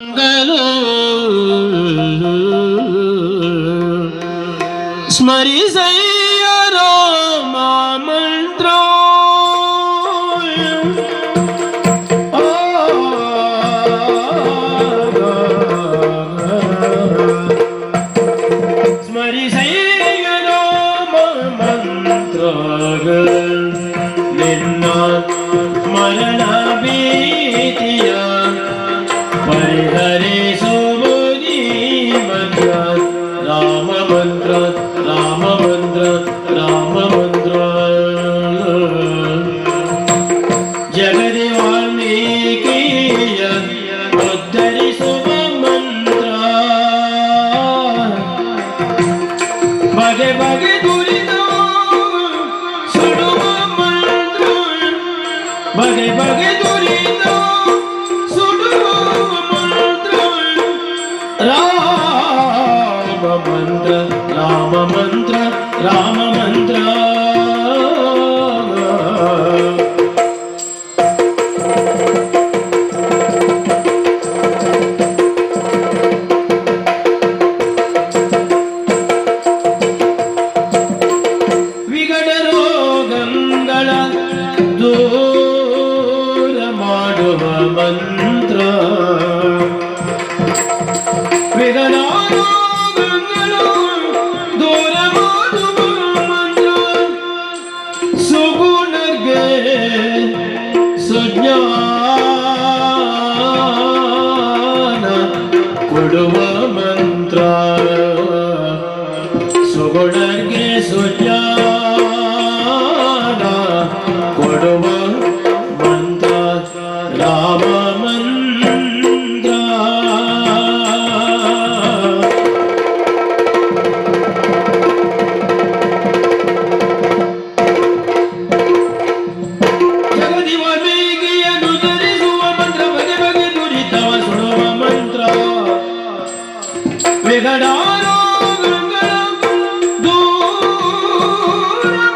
मंगल स्मरी सैयरो मंत्र स्मरी सैयरो मंत्र வகை வகை துரிதோ சுடுவோம் மந்திரம். ராம மந்திர ராம மந்திர ராம மந்திர. விகட ரோகங்கள ಮಂತ್ರ ಸುಜ್ಞಾನ ಕೊಡುವ ಮಂತ್ರ. ಸುಗುಣಗೆ ಸುಜ್ಞಾನ.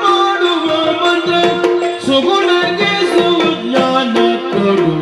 ಮಾಡುವ ಮಂತ್ರ ಸುಗುಣಗೆ ಸುಜ್ಞಾನ ಕೊಡುವ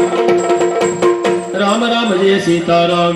সীতারাম